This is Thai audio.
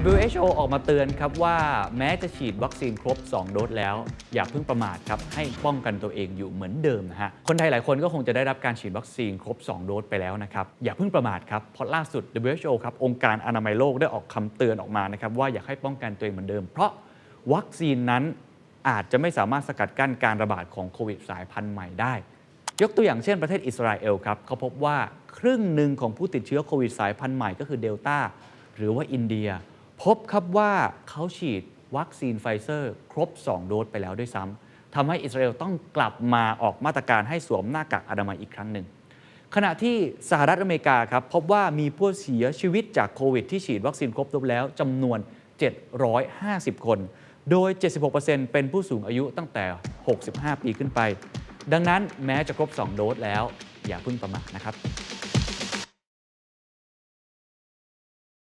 WHO ออกมาเตือนครับว่าแม้จะฉีดวัคซีนครบ 2 โดสแล้ว อย่าเพิ่งประมาทครับ ให้ป้องกันตัวเองอยู่เหมือนเดิมนะฮะคนไทยหลายคนก็คงจะได้รับการฉีดวัคซีนครบ 2 โดสไปแล้วนะครับ อย่าเพิ่งประมาทครับ เพราะล่าสุด WHO ครับองค์การอนามัยโลกได้ออกคำเตือนออกมานะครับว่าอยากให้ป้องกันตัวเองเหมือนเดิม เพราะวัคซีนนั้นอาจจะไม่สามารถสกัดกั้นการระบาดของโควิดสายพันธุ์ใหม่ได้ ยกตัวอย่างเช่นประเทศอิสราเอลครับเขาพบว่าครึ่งหนึ่งของผู้ติดเชื้อโควิดสายพันธุ์ใหม่ก็คือเดลต้าหรือว่าอินเดีย พบครับว่าเขาฉีดวัคซีนไฟเซอร์ ครบ 2 โดสไปแล้วด้วยซ้ำทำให้อิสราเอลต้องกลับมาออกมาตรการให้สวมหน้ากากอนามัยอีกครั้งหนึ่ง ขณะที่สหรัฐอเมริกาครับพบว่ามีผู้เสียชีวิตจากโควิดที่ฉีดวัคซีนครบโดสแล้วจำนวน 750 คน โดย 76%เป็นผู้สูงอายุตั้งแต่ 65 ปีขึ้นไป ดังนั้นแม้จะครบ 2 โดสแล้ว อย่าเพิ่งประมาทนะครับ